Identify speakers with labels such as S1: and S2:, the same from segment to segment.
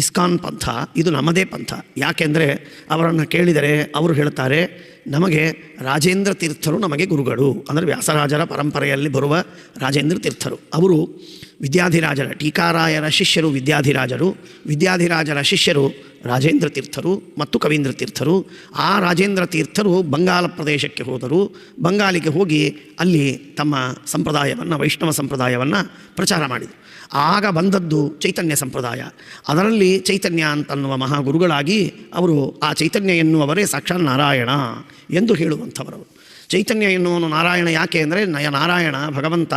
S1: ISKCON ಪಂಥ ಇದು ನಮ್ಮದೇ ಪಂಥ. ಯಾಕೆಂದರೆ ಅವರನ್ನು ಕೇಳಿದರೆ ಅವರು ಹೇಳ್ತಾರೆ ನಮಗೆ ರಾಜೇಂದ್ರ ತೀರ್ಥರು ನಮಗೆ ಗುರುಗಳು. ಅಂದರೆ ವ್ಯಾಸರಾಜರ ಪರಂಪರೆಯಲ್ಲಿ ಬರುವ ರಾಜೇಂದ್ರ ತೀರ್ಥರು. ಅವರು ವಿದ್ಯಾಧಿರಾಜರ, ಟೀಕಾರಾಯರ ಶಿಷ್ಯರು ವಿದ್ಯಾಧಿರಾಜರು. ವಿದ್ಯಾಧಿರಾಜರ ಶಿಷ್ಯರು ರಾಜೇಂದ್ರ ತೀರ್ಥರು ಮತ್ತು ಕವೀಂದ್ರ ತೀರ್ಥರು. ಆ ರಾಜೇಂದ್ರ ತೀರ್ಥರು ಬಂಗಾಲ ಪ್ರದೇಶಕ್ಕೆ ಹೋದರು. ಬಂಗಾಲಿಗೆ ಹೋಗಿ ಅಲ್ಲಿ ತಮ್ಮ ಸಂಪ್ರದಾಯವನ್ನು, ವೈಷ್ಣವ ಸಂಪ್ರದಾಯವನ್ನು ಪ್ರಚಾರ ಮಾಡಿದರು. ಆಗ ಬಂದದ್ದು ಚೈತನ್ಯ ಸಂಪ್ರದಾಯ. ಅದರಲ್ಲಿ ಚೈತನ್ಯ ಅಂತನ್ನುವ ಮಹಾಗುರುಗಳಾಗಿ ಅವರು ಆ ಚೈತನ್ಯ ಎನ್ನುವವರೇ ಸಾಕ್ಷಾತ್ ನಾರಾಯಣ. ಎಂದು ಹೇಳುವಂಥವರು. ಚೈತನ್ಯ ಎನ್ನುವನು ನಾರಾಯಣ ಯಾಕೆ ಅಂದರೆ, ನಯ ನಾರಾಯಣ ಭಗವಂತ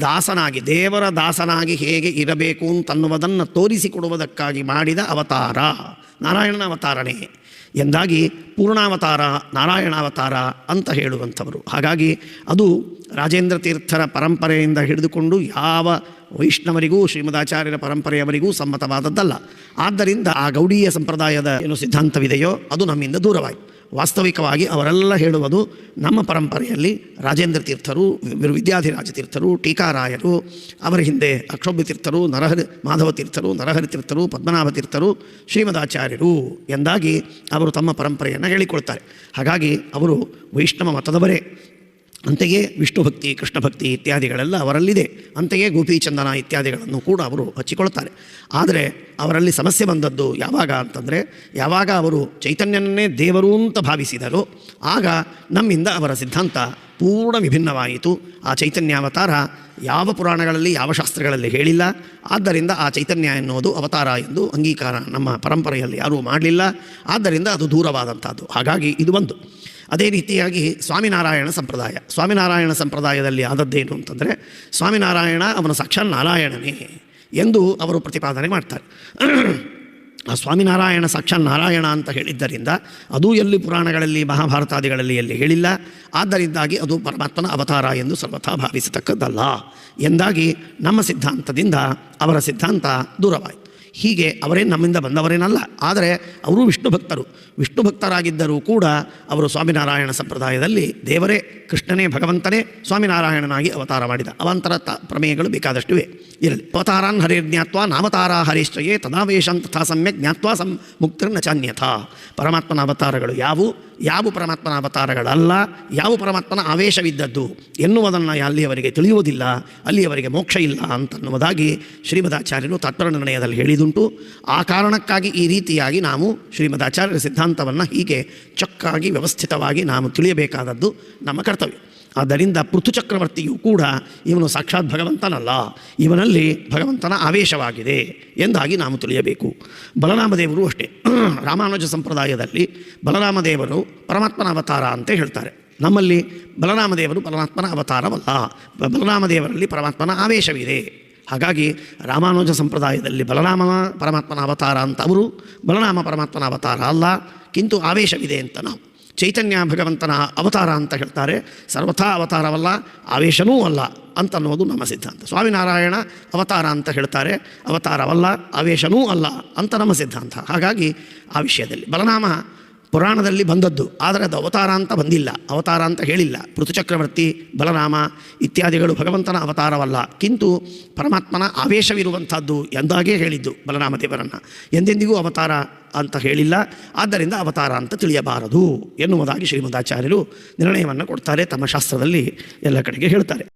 S1: ದಾಸನಾಗಿ, ದೇವರ ದಾಸನಾಗಿ ಹೇಗೆ ಇರಬೇಕು ಅಂತನ್ನುವುದನ್ನು ತೋರಿಸಿಕೊಡುವುದಕ್ಕಾಗಿ ಮಾಡಿದ ಅವತಾರ. ನಾರಾಯಣನ ಅವತಾರನೇ. ಎಂದಾಗಿ ಪೂರ್ಣಾವತಾರ, ನಾರಾಯಣಾವತಾರ ಅಂತ ಹೇಳುವಂಥವರು. ಹಾಗಾಗಿ ಅದು ರಾಜೇಂದ್ರ ತೀರ್ಥರ ಪರಂಪರೆಯಿಂದ ಹಿಡಿದುಕೊಂಡು ಯಾವ ವೈಷ್ಣವರಿಗೂ, ಶ್ರೀಮದಾಚಾರ್ಯರ ಪರಂಪರೆಯವರಿಗೂ ಸಮ್ಮತವಾದದ್ದಲ್ಲ. ಆದ್ದರಿಂದ ಆ ಗೌಡೀಯ ಸಂಪ್ರದಾಯದ ಏನು ಸಿದ್ಧಾಂತವಿದೆಯೋ ಅದು ನಮ್ಮಿಂದ ದೂರವಾಯಿತು. ವಾಸ್ತವಿಕವಾಗಿ ಅವರೆಲ್ಲ ಹೇಳುವುದು ನಮ್ಮ ಪರಂಪರೆಯಲ್ಲಿ ರಾಜೇಂದ್ರ ತೀರ್ಥರು ವಿದ್ಯಾಧಿರಾಜ ತೀರ್ಥರು, ಟೀಕಾರಾಯರು, ಅವರ ಹಿಂದೆ ಅಕ್ಷೋಭ್ಯ ತೀರ್ಥರು, ನರಹರಿ, ಮಾಧವ ತೀರ್ಥರು, ನರಹರಿ ತೀರ್ಥರು, ಪದ್ಮನಾಭ ತೀರ್ಥರು, ಶ್ರೀಮದಾಚಾರ್ಯರು ಎಂದಾಗಿ ಅವರು ತಮ್ಮ ಪರಂಪರೆಯನ್ನು ಹೇಳಿಕೊಳ್ತಾರೆ. ಹಾಗಾಗಿ ಅವರು ವೈಷ್ಣವ ಮತದವರೇ. ಅಂತೆಯೇ ವಿಷ್ಣು ಭಕ್ತಿ, ಕೃಷ್ಣ ಭಕ್ತಿ ಇತ್ಯಾದಿಗಳೆಲ್ಲ ಅವರಲ್ಲಿದೆ. ಅಂತೆಯೇ ಗೋಪಿಚಂದನ ಇತ್ಯಾದಿಗಳನ್ನು ಕೂಡ ಅವರು ಹಚ್ಚಿಕೊಳ್ತಾರೆ ಆದರೆ ಅವರಲ್ಲಿ ಸಮಸ್ಯೆ ಬಂದದ್ದು ಯಾವಾಗ ಅಂತಂದರೆ, ಯಾವಾಗ ಅವರು ಚೈತನ್ಯನನ್ನೇ ದೇವರು ಅಂತ ಭಾವಿಸಿದರು, ಆಗ ನಮ್ಮಿಂದ ಅವರ ಸಿದ್ಧಾಂತ ಪೂರ್ಣ ವಿಭಿನ್ನವಾಯಿತು. ಆ ಚೈತನ್ಯಾವತಾರ ಯಾವ ಪುರಾಣಗಳಲ್ಲಿ, ಯಾವ ಶಾಸ್ತ್ರಗಳಲ್ಲಿ ಹೇಳಿಲ್ಲ. ಆದ್ದರಿಂದ ಆ ಚೈತನ್ಯ ಎನ್ನುವುದು ಅವತಾರ ಎಂದು ಅಂಗೀಕಾರ ನಮ್ಮ ಪರಂಪರೆಯಲ್ಲಿ ಯಾರೂ ಮಾಡಲಿಲ್ಲ. ಆದ್ದರಿಂದ ಅದು ದೂರವಾದಂಥದ್ದು. ಹಾಗಾಗಿ ಇದು ಒಂದು. ಅದೇ ರೀತಿಯಾಗಿ ಸ್ವಾಮಿನಾರಾಯಣ ಸಂಪ್ರದಾಯ. ಸ್ವಾಮಿನಾರಾಯಣ ಸಂಪ್ರದಾಯದಲ್ಲಿ ಆದದ್ದೇನು ಅಂತಂದರೆ, ಸ್ವಾಮಿನಾರಾಯಣ ಅವನ ಸಾಕ್ಷಾತ್ ನಾರಾಯಣನೇ ಎಂದು ಅವರು ಪ್ರತಿಪಾದನೆ ಮಾಡ್ತಾರೆ. ಆ ಸ್ವಾಮಿನಾರಾಯಣ ಸಾಕ್ಷಾತ್ ನಾರಾಯಣ ಅಂತ ಹೇಳಿದ್ದರಿಂದ ಅದು ಎಲ್ಲಿ ಪುರಾಣಗಳಲ್ಲಿ, ಮಹಾಭಾರತಾದಿಗಳಲ್ಲಿ ಎಲ್ಲಿ ಹೇಳಿಲ್ಲ. ಆದ್ದರಿಂದಾಗಿ ಅದು ಪರಮಾತ್ಮನ ಅವತಾರ ಎಂದು ಸರ್ವಥಾ ಭಾವಿಸತಕ್ಕದ್ದಲ್ಲ ಎಂದಾಗಿ ನಮ್ಮ ಸಿದ್ಧಾಂತದಿಂದ ಅವರ ಸಿದ್ಧಾಂತ ದೂರವಾಯಿತು. ಹೀಗೆ ಅವರೇ ನಮ್ಮಿಂದ ಬಂದವರೇನಲ್ಲ. ಆದರೆ ಅವರು ವಿಷ್ಣು ಭಕ್ತರು. ವಿಷ್ಣು ಭಕ್ತರಾಗಿದ್ದರೂ ಕೂಡ ಅವರು ಸ್ವಾಮಿನಾರಾಯಣ ಸಂಪ್ರದಾಯದಲ್ಲಿ ದೇವರೇ, ಕೃಷ್ಣನೇ, ಭಗವಂತನೇ ಸ್ವಾಮಿನಾರಾಯಣನಾಗಿ ಅವತಾರ ಮಾಡಿದ. ಅವಂತರ ತ ಪ್ರಮೇಯಗಳು ಬೇಕಾದಷ್ಟಿವೆ. ಇರಲಿ. ಅವತಾರಾನ್ ಹರಿರ್ಜ್ಞಾತ್ವ ನಾವತಾರ ಹರಿಶ್ಚಯೇ ತದಾವೇಶಂ ತಥಾ ಸಮ್ಯಕ್ ಜ್ಞಾತ್ವ ಸಂ ಮುಕ್ತಿರ್ನ ಪರಮಾತ್ಮನ ಅವತಾರಗಳು ಯಾವು ಯಾವ ಪರಮಾತ್ಮನ ಅವತಾರಗಳಲ್ಲ? ಯಾವ ಪರಮಾತ್ಮನ ಆವೇಶವಿದ್ದದ್ದು? ಎನ್ನುವುದನ್ನು ಅಲ್ಲಿಯವರಿಗೆ ತಿಳಿಯುವುದಿಲ್ಲ. ಅಲ್ಲಿಯವರಿಗೆ ಮೋಕ್ಷ ಇಲ್ಲ ಅಂತನ್ನುವುದಾಗಿ ಶ್ರೀಮದಾಚಾರ್ಯರು ತಾತ್ಪರ್ಯ ನಿರ್ಣಯದಲ್ಲಿ ಹೇಳಿದುಂಟು ಆ ಕಾರಣಕ್ಕಾಗಿ ಈ ರೀತಿಯಾಗಿ ನಾವು ಶ್ರೀಮದಾಚಾರ್ಯರ ಸಿದ್ಧಾಂತವನ್ನು ಹೀಗೆ ಚೊಕ್ಕಾಗಿ ವ್ಯವಸ್ಥಿತವಾಗಿ ನಾವು ತಿಳಿಯಬೇಕಾದದ್ದು ನಮ್ಮ ಕರ್ತವ್ಯ. ಆದ್ದರಿಂದ ಪೃಥು ಚಕ್ರವರ್ತಿಯು ಕೂಡ ಇವನು ಸಾಕ್ಷಾತ್ ಭಗವಂತನಲ್ಲ. ಇವನಲ್ಲಿ ಭಗವಂತನ ಆವೇಶವಾಗಿದೆ ಎಂದಾಗಿ ನಾವು ತಿಳಿಯಬೇಕು. ಬಲರಾಮದೇವರು ಅಷ್ಟೇ. ರಾಮಾನುಜ ಸಂಪ್ರದಾಯದಲ್ಲಿ ಬಲರಾಮದೇವರು ಪರಮಾತ್ಮನ ಅವತಾರ ಅಂತ ಹೇಳ್ತಾರೆ. ನಮ್ಮಲ್ಲಿ ಬಲರಾಮದೇವರು ಪರಮಾತ್ಮನ ಅವತಾರವಲ್ಲ. ಬಲರಾಮದೇವರಲ್ಲಿ ಪರಮಾತ್ಮನ ಆವೇಶವಿದೆ. ಹಾಗಾಗಿ ರಾಮಾನುಜ ಸಂಪ್ರದಾಯದಲ್ಲಿ ಬಲರಾಮನ ಪರಮಾತ್ಮನ ಅವತಾರ ಅಂತ ಅವರು, ಬಲರಾಮ ಪರಮಾತ್ಮನ ಅವತಾರ ಅಲ್ಲ, ಕಿಂತು ಆವೇಶವಿದೆ ಅಂತ ನಾವು. ಚೈತನ್ಯ ಭಗವಂತನ ಅವತಾರ ಅಂತ ಹೇಳ್ತಾರೆ. ಸರ್ವಥಾ ಅವತಾರವಲ್ಲ, ಆವೇಶನೂ ಅಲ್ಲ ಅಂತನ್ನುವುದು ನಮ್ಮ ಸಿದ್ಧಾಂತ. ಸ್ವಾಮಿನಾರಾಯಣ ಅವತಾರ ಅಂತ ಹೇಳ್ತಾರೆ. ಅವತಾರವಲ್ಲ, ಆವೇಶನೂ ಅಲ್ಲ ಅಂತ ನಮ್ಮ ಸಿದ್ಧಾಂತ. ಹಾಗಾಗಿ ಆ ವಿಷಯದಲ್ಲಿ ಬಲನಾಮ ಪುರಾಣದಲ್ಲಿ ಬಂದದ್ದು. ಆದರೆ ಅದು ಅವತಾರ ಅಂತ ಬಂದಿಲ್ಲ. ಅವತಾರ ಅಂತ ಹೇಳಿಲ್ಲ. ಪೃಥುಚಕ್ರವರ್ತಿ, ಬಲರಾಮ ಇತ್ಯಾದಿಗಳು ಭಗವಂತನ ಅವತಾರವಲ್ಲ. ಕಿಂತು ಪರಮಾತ್ಮನ ಆವೇಶವಿರುವಂಥದ್ದು ಎಂದಾಗೇ ಹೇಳಿದ್ದು ಬಲರಾಮ ದೇವರನ್ನು ಎಂದೆಂದಿಗೂ ಅವತಾರ ಅಂತ ಹೇಳಿಲ್ಲ. ಆದ್ದರಿಂದ ಅವತಾರ ಅಂತ ತಿಳಿಯಬಾರದು ಎನ್ನುವುದಾಗಿ ಶ್ರೀಮದಾಚಾರ್ಯರು ನಿರ್ಣಯವನ್ನು ಕೊಡ್ತಾರೆ. ತಮ್ಮ ಶಾಸ್ತ್ರದಲ್ಲಿ ಎಲ್ಲ ಕಡೆಗೆ ಹೇಳ್ತಾರೆ.